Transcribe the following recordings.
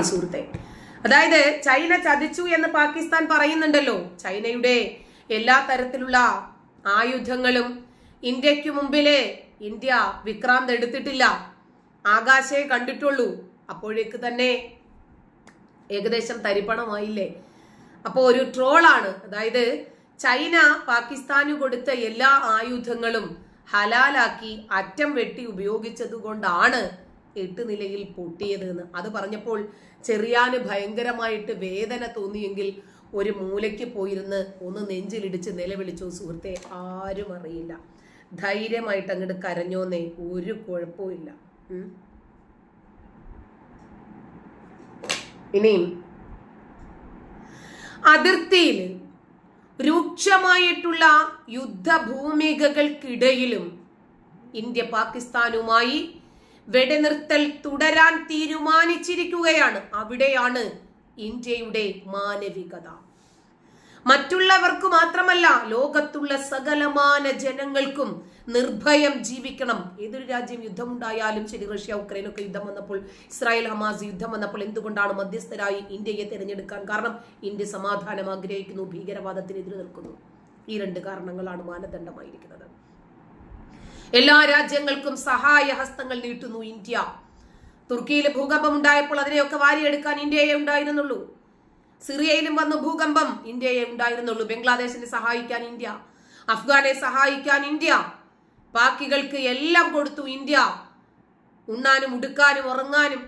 സുഹൃത്തെ. അതായത് ചൈന ചതിച്ചു എന്ന് പാകിസ്ഥാൻ പറയുന്നുണ്ടല്ലോ. ചൈനയുടെ എല്ലാ തരത്തിലുള്ള ആയുധങ്ങളും ഇന്ത്യയ്ക്ക് മുമ്പിൽ ഇന്ത്യ വിക്രാന്ത് എടുത്തിട്ടില്ല. ആകാശേ കണ്ടിട്ടുള്ളൂ. അപ്പോഴേക്ക് തന്നെ ഏകദേശം തരിപ്പണമായില്ലേ? അപ്പോൾ ഒരു ട്രോളാണ്. അതായത് ചൈന പാകിസ്ഥാന് കൊടുത്ത എല്ലാ ആയുധങ്ങളും ഹലാലാക്കി അറ്റം വെട്ടി ഉപയോഗിച്ചത് കൊണ്ടാണ് എട്ട് നിലയിൽ പൊട്ടിയത് എന്ന്. അത് പറഞ്ഞപ്പോൾ ചെറിയാന് ഭയങ്കരമായിട്ട് വേദന തോന്നിയെങ്കിൽ ഒരു മൂലയ്ക്ക് പോയിരുന്ന് ഒന്ന് നെഞ്ചിലിടിച്ച് നിലവിളിച്ചു സുഹൃത്തെ ആരും അറിയില്ല. ധൈര്യമായിട്ട് അങ്ങോട്ട് കരഞ്ഞോന്നേ ഒരു കുഴപ്പമില്ല. ഇനിയും. അതിർത്തിയിൽ രൂക്ഷമായിട്ടുള്ള യുദ്ധഭൂമികകൾക്കിടയിലും ഇന്ത്യ പാകിസ്ഥാനുമായി വെടിനിർത്തൽ തുടരാൻ തീരുമാനിച്ചിരിക്കുകയാണ്. അവിടെയാണ് ഇന്ത്യയുടെ മാനവികത. മറ്റുള്ളവർക്ക് മാത്രമല്ല ലോകത്തുള്ള സകലമാന ജനങ്ങൾക്കും നിർഭയം ജീവിക്കണം. ഏതൊരു രാജ്യം യുദ്ധമുണ്ടായാലും ശരി റഷ്യ ഉക്രൈൻ ഒക്കെ യുദ്ധം വന്നപ്പോൾ ഇസ്രായേൽ ഹമാസ് യുദ്ധം വന്നപ്പോൾ എന്തുകൊണ്ടാണ് മധ്യസ്ഥരായി ഇന്ത്യയെ തിരഞ്ഞെടുക്കാൻ? കാരണം ഇന്ത്യ സമാധാനം ആഗ്രഹിക്കുന്നു ഭീകരവാദത്തിനെതിരെ നിൽക്കുന്നു. ഈ രണ്ട് കാരണങ്ങളാണ് മാനദണ്ഡമായിരിക്കുന്നത്. എല്ലാ രാജ്യങ്ങൾക്കും സഹായ ഹസ്തങ്ങൾ നീട്ടുന്നു ഇന്ത്യ. തുർക്കിയിൽ ഭൂകമ്പം ഉണ്ടായപ്പോൾ അതിനെയൊക്കെ വാരിയെടുക്കാൻ ഇന്ത്യയെ ഉണ്ടായിരുന്നുള്ളൂ. സിറിയയിലും വന്ന ഭൂകമ്പം ഇന്ത്യയെ ഉണ്ടായിരുന്നുള്ളൂ. ബംഗ്ലാദേശിനെ സഹായിക്കാൻ ഇന്ത്യ. അഫ്ഗാനെ സഹായിക്കാൻ ഇന്ത്യ. ബാക്കികൾക്ക് എല്ലാം കൊടുത്തു ഇന്ത്യ. ഉണ്ണാനും ഉടുക്കാനും ഉറങ്ങാനും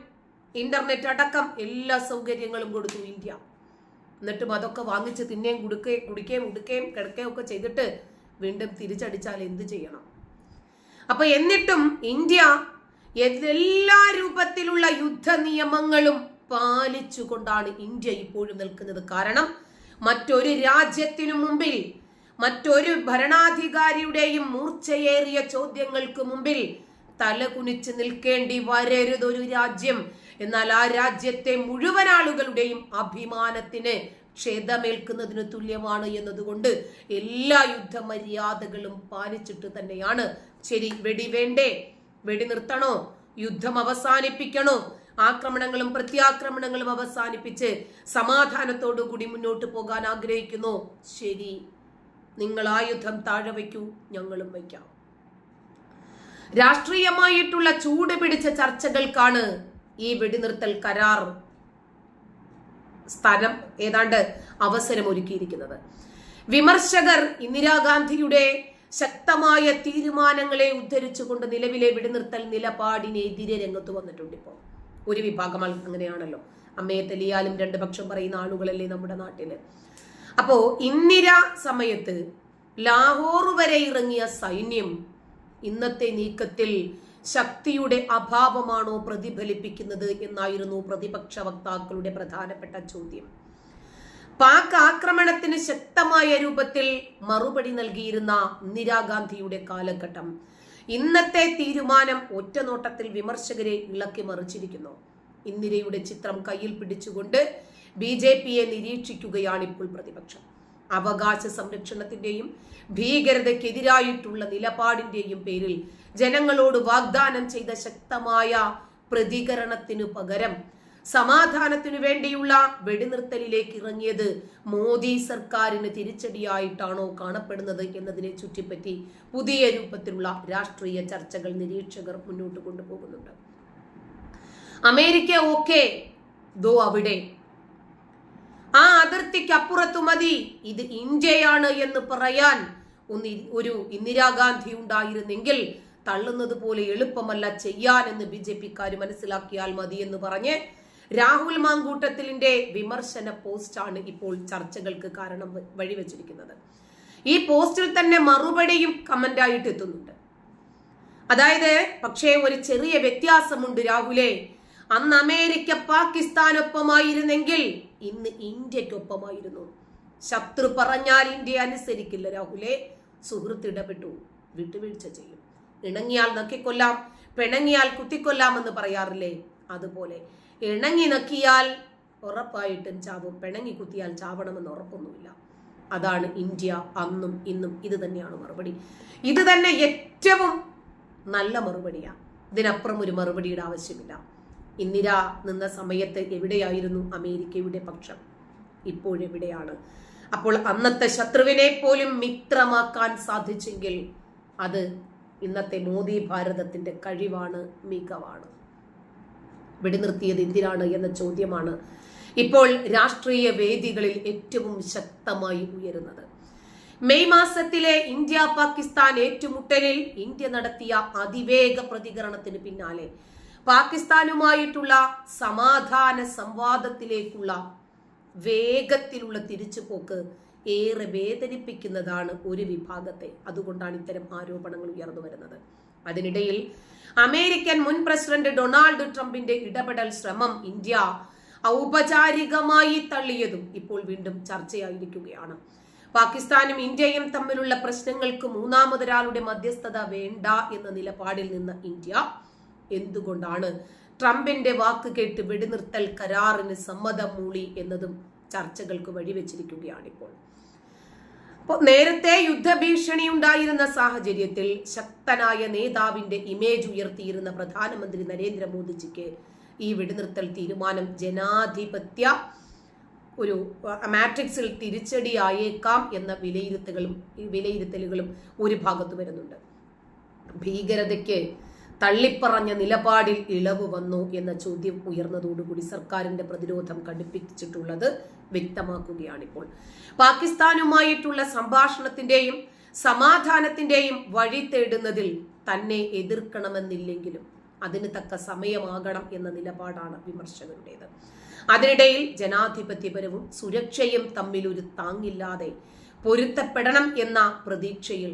ഇന്റർനെറ്റ് അടക്കം എല്ലാ സൗകര്യങ്ങളും കൊടുത്തു ഇന്ത്യ. എന്നിട്ടും അതൊക്കെ വാങ്ങിച്ച് തിന്നേം കുടുക്കുകയും കുടിക്കുകയും ഉടുക്കുകയും കിടക്കുകയും ഒക്കെ ചെയ്തിട്ട് വീണ്ടും തിരിച്ചടിച്ചാൽ എന്ത് ചെയ്യണം? അപ്പൊ എന്നിട്ടും ഇന്ത്യ എല്ലാ രൂപത്തിലുള്ള യുദ്ധ നിയമങ്ങളും പാലിച്ചുകൊണ്ടാണ് ഇന്ത്യ ഇപ്പോഴും നിൽക്കുന്നത്. കാരണം മറ്റൊരു രാജ്യത്തിനു മുമ്പിൽ മറ്റൊരു ഭരണാധികാരിയുടെയും മൂർച്ചയേറിയ ചോദ്യങ്ങൾക്ക് മുമ്പിൽ തലകുനിച്ച് നിൽക്കേണ്ടി വരരുതൊരു രാജ്യം. എന്നാൽ ആ രാജ്യത്തെ മുഴുവൻ ആളുകളുടെയും അഭിമാനത്തിന് ക്ഷതമേൽക്കുന്നതിന് തുല്യമാണ് എന്നതുകൊണ്ട് എല്ലാ യുദ്ധ മര്യാദകളും പാലിച്ചിട്ട് തന്നെയാണ്. ശരി വെടി വേണ്ടേ? വെടി നിർത്തണോ? യുദ്ധം അവസാനിപ്പിക്കണോ? ആക്രമണങ്ങളും പ്രത്യാക്രമണങ്ങളും അവസാനിപ്പിച്ച് സമാധാനത്തോടുകൂടി മുന്നോട്ട് പോകാൻ ആഗ്രഹിക്കുന്നു. ശരി നിങ്ങൾ ആ യുദ്ധം താഴെ വയ്ക്കൂ ഞങ്ങളും വയ്ക്കാം. രാഷ്ട്രീയമായിട്ടുള്ള ചൂട് പിടിച്ച ചർച്ചകൾക്കാണ് ഈ വെടിനിർത്തൽ കരാർ സ്ഥലം ഏതാണ്ട് അവസരം ഒരുക്കിയിരിക്കുന്നത് വിമർശകർ ഇന്ദിരാഗാന്ധിയുടെ ശക്തമായ തീരുമാനങ്ങളെ ഉദ്ധരിച്ചുകൊണ്ട് നിലവിലെ വെടിനിർത്തൽ നിലപാടിനെതിരെ രംഗത്ത് വന്നിട്ടുണ്ട് ഇപ്പോൾ ഒരു വിഭാഗം അങ്ങനെയാണല്ലോ. അമ്മയെ തെലിയാലും രണ്ട് പക്ഷം പറയുന്ന ആളുകളല്ലേ നമ്മുടെ നാട്ടിൽ. അപ്പോ ഇന്ദിര സമയത്ത് ലാഹോർ വരെ ഇറങ്ങിയ സൈന്യം ഇന്നത്തെ നീക്കത്തിൽ ശക്തിയുടെ അഭാവമാണോ പ്രതിഫലിപ്പിക്കുന്നത് എന്നായിരുന്നു പ്രതിപക്ഷ വക്താക്കളുടെ പ്രധാനപ്പെട്ട ചോദ്യം. പാക് ആക്രമണത്തിന് ശക്തമായ രൂപത്തിൽ മറുപടി നൽകിയിരുന്ന ഇന്ദിരാഗാന്ധിയുടെ കാലഘട്ടം. ഇന്നത്തെ തീരുമാനം ഒറ്റനോട്ടത്തിൽ വിമർശകരെ ഇളക്കി മറിച്ചിരിക്കുന്നു. ഇന്ദിരയുടെ ചിത്രം കയ്യിൽ പിടിച്ചുകൊണ്ട് ബി ജെ പിയെ നിരീക്ഷിക്കുകയാണ് ഇപ്പോൾ പ്രതിപക്ഷം. അവകാശ സംരക്ഷണത്തിന്റെയും ഭീകരതയ്ക്കെതിരായിട്ടുള്ള നിലപാടിന്റെയും പേരിൽ ജനങ്ങളോട് വാഗ്ദാനം ചെയ്ത ശക്തമായ പ്രതികരണത്തിനു പകരം സമാധാനത്തിനു വേണ്ടിയുള്ള വെടിനിർത്തലിലേക്ക് ഇറങ്ങിയത് മോദി സർക്കാരിന് തിരിച്ചടിയായിട്ടാണോ കാണപ്പെടുന്നത് എന്നതിനെ ചുറ്റിപ്പറ്റി പുതിയ രൂപത്തിലുള്ള രാഷ്ട്രീയ ചർച്ചകൾ നിരീക്ഷകർ മുന്നോട്ട് കൊണ്ടുപോകുന്നുണ്ട്. അമേരിക്ക ഓക്കെ ദോ അവിടെ. ആ അതിർത്തിക്ക് അപ്പുറത്തു മതി. ഇത് ഇന്ത്യയാണ് എന്ന് പറയാൻ ഒന്ന് ഒരു ഇന്ദിരാഗാന്ധി ഉണ്ടായിരുന്നെങ്കിൽ തള്ളുന്നത് പോലെ എളുപ്പമല്ല ചെയ്യാൻ എന്ന് ബി ജെ പിക്കാർ മനസ്സിലാക്കിയാൽ മതി എന്ന് പറഞ്ഞ് രാഹുൽ മാങ്കൂട്ടത്തിലിന്റെ വിമർശന പോസ്റ്റാണ് ഇപ്പോൾ ചർച്ചകൾക്ക് കാരണം വഴിവെച്ചിരിക്കുന്നത്. ഈ പോസ്റ്റിൽ തന്നെ മറുപടിയും കമന്റായിട്ട് എത്തുന്നുണ്ട്. അതായത് പക്ഷേ ഒരു ചെറിയ വ്യത്യാസമുണ്ട് രാഹുലെ. അന്ന് അമേരിക്ക പാകിസ്ഥാനൊപ്പമായിരുന്നെങ്കിൽ ഇന്ന് ഇന്ത്യക്കൊപ്പമായിരുന്നു ശത്രു പറഞ്ഞാൽ ഇന്ത്യ അനുസരിക്കില്ല രാഹുലെ. സുഹൃത്ത് ഇടപെട്ടു. വിട്ടുവീഴ്ച ചെയ്യും. ഇണങ്ങിയാൽ നക്കിക്കൊല്ലാം പിണങ്ങിയാൽ കുത്തിക്കൊല്ലാം എന്ന് പറയാറില്ലേ? അതുപോലെ. ഇണങ്ങി നക്കിയാൽ ഉറപ്പായിട്ടും ചാവും. പിണങ്ങി കുത്തിയാൽ ചാവണമെന്ന് ഉറപ്പൊന്നുമില്ല. അതാണ് ഇന്ത്യ അന്നും ഇന്നും ഇത് തന്നെയാണ് മറുപടി. ഇത് തന്നെ ഏറ്റവും നല്ല മറുപടിയാണ് ഇതിനപ്പുറം ഒരു മറുപടിയുടെ ആവശ്യമില്ല. ഇന്ദിര നിന്ന സമയത്ത് എവിടെയായിരുന്നു അമേരിക്കയുടെ പക്ഷം? ഇപ്പോഴെവിടെയാണ് അപ്പോൾ അന്നത്തെ ശത്രുവിനെ പോലും മിത്രമാക്കാൻ സാധിച്ചെങ്കിൽ അത് ഇന്നത്തെ മോദി ഭാരതത്തിന്റെ കഴിവാണ് മികവാണ്. വെടിനിർത്തിയത് എന്തിനാണ് എന്ന ചോദ്യമാണ് ഇപ്പോൾ രാഷ്ട്രീയ വേദികളിൽ ഏറ്റവും ശക്തമായി ഉയരുന്നത്. മെയ് മാസത്തിലെ ഇന്ത്യ പാകിസ്ഥാൻ ഏറ്റുമുട്ടലിൽ ഇന്ത്യ നടത്തിയ അതിവേഗ പ്രതികരണത്തിന് പിന്നാലെ പാകിസ്ഥാനുമായിട്ടുള്ള സമാധാന സംവാദത്തിലേക്കുള്ള വേഗത്തിലുള്ള തിരിച്ചുപോക്ക് ഏറെ വേദനിപ്പിക്കുന്നതാണ് ഒരു വിഭാഗത്തെ. അതുകൊണ്ടാണ് ഇത്തരം ആരോപണങ്ങൾ ഉയർന്നു വരുന്നത്. അതിനിടയിൽ അമേരിക്കൻ മുൻ പ്രസിഡന്റ് ഡൊണാൾഡ് ട്രംപിന്റെ ഇടപെടൽ ശ്രമം ഇന്ത്യ ഔപചാരികമായി തള്ളിയതും ഇപ്പോൾ വീണ്ടും ചർച്ചയായിരിക്കുകയാണ്. പാകിസ്ഥാനും ഇന്ത്യയും തമ്മിലുള്ള പ്രശ്നങ്ങൾക്ക് മൂന്നാമതൊരാളുടെ മധ്യസ്ഥത വേണ്ട എന്ന നിലപാടിൽ നിന്ന് ഇന്ത്യ എന്തുകൊണ്ടാണ് ട്രംപിന്റെ വാക്ക് കേട്ട് വെടിനിർത്തൽ കരാറിന് സമ്മതം മൂളി എന്നതും ചർച്ചകൾക്ക് വഴിവെച്ചിരിക്കുകയാണ് ഇപ്പോൾ അപ്പോൾ നേരത്തെ യുദ്ധഭീഷണി ഉണ്ടായിരുന്ന സാഹചര്യത്തിൽ ശക്തനായ നേതാവിന്റെ ഇമേജ് ഉയർത്തിയിരുന്ന പ്രധാനമന്ത്രി നരേന്ദ്രമോദിജിക്ക് ഈ വെടിനിർത്തൽ തീരുമാനം ജനാധിപത്യ ഒരു മാട്രിക്സിൽ തിരിച്ചടിയായേക്കാം എന്ന വിലയിരുത്തലുകളും വിലയിരുത്തലുകളും ഒരു ഭാഗത്ത് വരുന്നുണ്ട്. ഭീകരതയ്ക്ക് തള്ളിപ്പറഞ്ഞ നിലപാടിൽ ഇളവ് വന്നു എന്ന ചോദ്യം ഉയർന്നതോടുകൂടി സർക്കാരിന്റെ പ്രതിരോധം കടുപ്പിച്ചിട്ടുള്ളത് വ്യക്തമാക്കുകയാണിപ്പോൾ. പാകിസ്ഥാനുമായിട്ടുള്ള സംഭാഷണത്തിന്റെയും സമാധാനത്തിന്റെയും വഴി തേടുന്നതിൽ തന്നെ എതിർക്കണമെന്നില്ലെങ്കിലും അതിന് തക്ക സമയമാകണം എന്ന നിലപാടാണ് വിമർശകരുടേത്. അതിനിടയിൽ ജനാധിപത്യപരവും സുരക്ഷയും തമ്മിൽ ഒരു താങ്ങില്ലാതെ പൊരുത്തപ്പെടണം എന്ന പ്രതീക്ഷയിൽ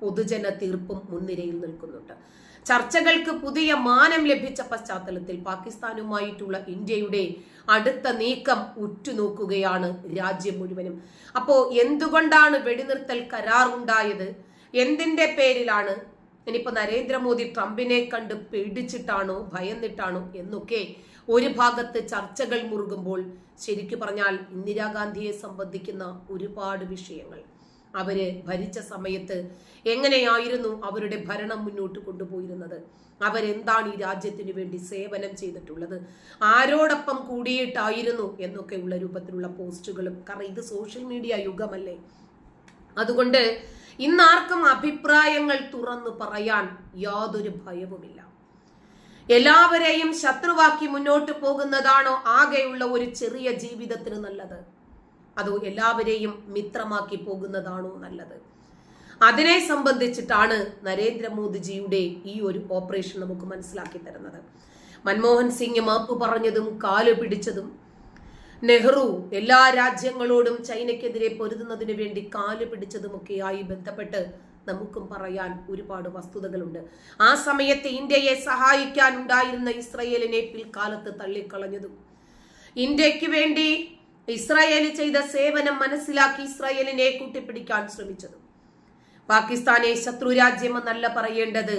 പൊതുജന തീർപ്പും മുൻനിരയിൽ നിൽക്കുന്നുണ്ട്. ചർച്ചകൾക്ക് പുതിയ മാനം ലഭിച്ച പശ്ചാത്തലത്തിൽ പാകിസ്ഥാനുമായിട്ടുള്ള ഇന്ത്യയുടെ അടുത്ത നീക്കം ഉറ്റുനോക്കുകയാണ് രാജ്യം മുഴുവനും. അപ്പോ എന്തുകൊണ്ടാണ് വെടിനിർത്തൽ കരാർ ഉണ്ടായത്? എന്തിന്റെ പേരിലാണ്? ഇനിയിപ്പോ നരേന്ദ്രമോദി ട്രംപിനെ കണ്ട് പേടിച്ചിട്ടാണോ ഭയന്നിട്ടാണോ എന്നൊക്കെ ഒരു ഭാഗത്ത് ചർച്ചകൾ മുറുകുമ്പോൾ ശരിക്കു പറഞ്ഞാൽ ഇന്ദിരാഗാന്ധിയെ സംബന്ധിക്കുന്ന ഒരുപാട് വിഷയങ്ങൾ. അവർ ഭരിച്ച സമയത്ത് എങ്ങനെയായിരുന്നു അവരുടെ ഭരണം മുന്നോട്ട് കൊണ്ടുപോയിരുന്നത്? അവരെന്താണ് ഈ രാജ്യത്തിന് വേണ്ടി സേവനം ചെയ്തിട്ടുള്ളത്? ആരോടൊപ്പം കൂടിയിട്ടായിരുന്നു എന്നൊക്കെയുള്ള രൂപത്തിലുള്ള പോസ്റ്റുകളും കാരണം ഇത് സോഷ്യൽ മീഡിയ യുഗമല്ലേ. അതുകൊണ്ട് ഇന്നാർക്കും അഭിപ്രായങ്ങൾ തുറന്നു പറയാൻ യാതൊരു ഭയവുമില്ല. എല്ലാവരെയും ശത്രുവാക്കി മുന്നോട്ട് പോകുന്നതാണോ ആകെയുള്ള ഒരു ചെറിയ ജീവിതത്തിന് നല്ലത്? അതോ എല്ലാവരെയും മിത്രമാക്കി പോകുന്നതാണോ നല്ലത്? അതിനെ സംബന്ധിച്ചിട്ടാണ് നരേന്ദ്രമോദിജിയുടെ ഈ ഒരു ഓപ്പറേഷൻ നമുക്ക് മനസ്സിലാക്കി തരുന്നത്. മൻമോഹൻ സിംഗ് മാപ്പ് പറഞ്ഞതും കാലു പിടിച്ചതും നെഹ്റു എല്ലാ രാജ്യങ്ങളോടും ചൈനയ്ക്കെതിരെ പൊരുതുന്നതിന് വേണ്ടി കാലു പിടിച്ചതുമൊക്കെയായി ബന്ധപ്പെട്ട് നമുക്കും പറയാൻ ഒരുപാട് വസ്തുതകളുണ്ട്. ആ സമയത്ത് ഇന്ത്യയെ സഹായിക്കാൻ ഉണ്ടായിരുന്ന ഇസ്രയേലിനെ പിൽക്കാലത്ത് തള്ളിക്കളഞ്ഞതും. ഇന്ത്യയ്ക്ക് വേണ്ടി ഇസ്രായേൽ ചെയ്ത സേവനം മനസ്സിലാക്കി ഇസ്രായേലിനെ കൂട്ടിപ്പിടിക്കാൻ ശ്രമിച്ചത്. പാകിസ്ഥാനെ ശത്രു രാജ്യമെന്നല്ല പറയേണ്ടത്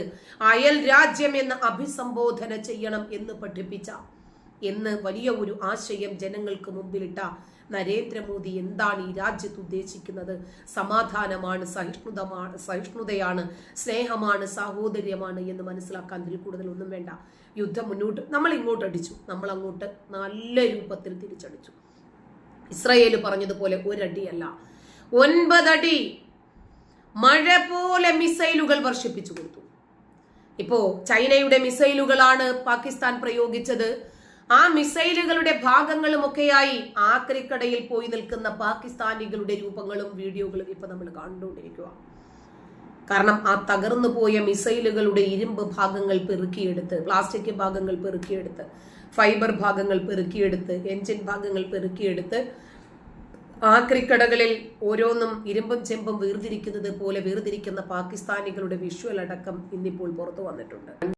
അയൽ രാജ്യം എന്ന് അഭിസംബോധന ചെയ്യണം എന്ന് പഠിപ്പിച്ച എന്ന് വലിയ ഒരു ആശയം ജനങ്ങൾക്ക് മുമ്പിലിട്ട നരേന്ദ്രമോദി എന്താണ് ഈ രാജ്യത്ത് ഉദ്ദേശിക്കുന്നത്? സമാധാനമാണ് സഹിഷ്ണുതമാണ് സഹിഷ്ണുതയാണ് സ്നേഹമാണ് സാഹോദര്യമാണ് എന്ന് മനസ്സിലാക്കാൻ ഇതിൽ കൂടുതൽ ഒന്നും വേണ്ട. യുദ്ധം മുന്നോട്ട് നമ്മൾ ഇങ്ങോട്ട് അടിച്ചു നമ്മൾ അങ്ങോട്ട് നല്ല രൂപത്തിൽ തിരിച്ചടിച്ചു. ഇസ്രയേൽ പറഞ്ഞതുപോലെ ഒരടിയല്ല. ഒൻപതടി മഴ പോലെ മിസൈലുകൾ വർഷിപ്പിച്ചു കൊടുത്തു. ഇപ്പോ ചൈനയുടെ മിസൈലുകളാണ് പാകിസ്ഥാൻ പ്രയോഗിച്ചത്. ആ മിസൈലുകളുടെ ഭാഗങ്ങളും ഒക്കെയായി ആക്രിക്കടയിൽ പോയി നിൽക്കുന്ന പാകിസ്ഥാനികളുടെ രൂപങ്ങളും വീഡിയോകളും ഇപ്പൊ നമ്മൾ കണ്ടുകൊണ്ടിരിക്കുക കാരണം ആ തകർന്നു പോയ മിസൈലുകളുടെ ഇരുമ്പ് ഭാഗങ്ങൾ പെറുക്കിയെടുത്ത് പ്ലാസ്റ്റിക് ഭാഗങ്ങൾ പെറുക്കിയെടുത്ത് ഫൈബർ ഭാഗങ്ങൾ പെറുക്കിയെടുത്ത് എൻജിൻ ഭാഗങ്ങൾ പെറുക്കിയെടുത്ത് ആക്രിക്കടകളിൽ ഓരോന്നും ഇരുമ്പും ചെമ്പും വേർതിരിക്കുന്നത് പോലെ വേർതിരിക്കുന്ന പാകിസ്ഥാനികളുടെ വിഷ്വൽ അടക്കം ഇന്നിപ്പോൾ പുറത്തു വന്നിട്ടുണ്ട്.